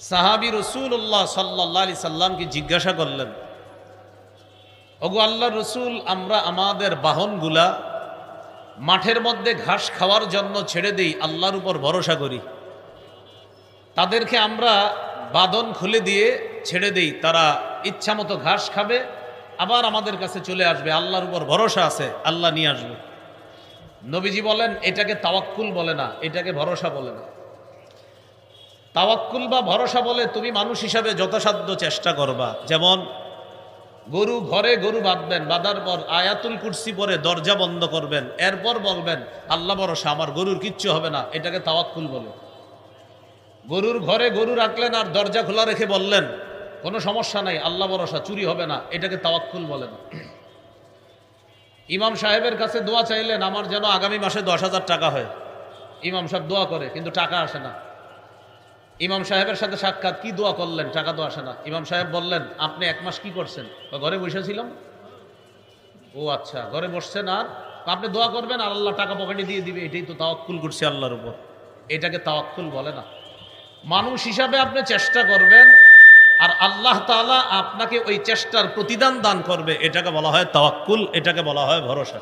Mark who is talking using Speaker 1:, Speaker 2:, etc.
Speaker 1: সাহাবি রসুল্লাহ সাল্লাহ আলি সাল্লামকে জিজ্ঞাসা করলেন, ওগো আল্লাহ রসুল, আমরা আমাদের বাহনগুলা মাঠের মধ্যে ঘাস খাওয়ার জন্য ছেড়ে দেই, আল্লাহর উপর ভরসা করি। তাদেরকে আমরা বাদন খুলে দিয়ে ছেড়ে দেই, তারা ইচ্ছা মতো ঘাস খাবে, আবার আমাদের কাছে চলে আসবে, আল্লাহর উপর ভরসা আছে, আল্লাহ নিয়ে আসবে। নবীজি বলেন, এটাকে তাওয়াক্কুল বলে না, এটাকে ভরসা বলে না। তাওয়াক্কুল বা ভরসা বলে তুমি মানুষ হিসাবে যথাসাধ্য চেষ্টা করবা। যেমন, গরু ঘরে গরু বাঁধবেন, বাঁধার পর আয়াতুল কুরসি পরে দরজা বন্ধ করবেন, এরপর বলবেন, আল্লাহ ভরসা, আমার গরুর কিচ্ছু হবে না, এটাকে তাওয়াক্কুল বলে। গরুর ঘরে গরু রাখলেন আর দরজা খোলা রেখে বললেন, কোনো সমস্যা নাই, আল্লাহ ভরসা, চুরি হবে না, এটাকে তাওয়াক্কুল বলেন। ইমাম সাহেবের কাছে দোয়া চাইলেন, আমার যেন আগামী মাসে দশ হাজার টাকা হয়। ইমাম সাহেব দোয়া করে, কিন্তু টাকা আসে না। ইমাম সাহেবের সাথে সাক্ষাৎ, কি দোয়া করলেন? টাকা আসে না। ইমাম সাহেব বললেন, আপনি এক মাস কি করছেন? ঘরে বসেছিলাম। ও আচ্ছা ঘরে বসছেন আর? আপনি দোয়া করবেন আর আল্লাহ টাকা পকেটে দিয়ে দিবে, এটাই তো তাওয়াক্কুল করছে আল্লাহর উপর। এটাকে তাওয়াক্কুল বলে না। মানুষ হিসাবে আপনি চেষ্টা করবেন আর আল্লাহ তাআলা আপনাকে ওই চেষ্টার প্রতিদান দান করবে। এটাকে বলা হয় তাওয়াক্কুল, এটাকে বলা হয় ভরসা।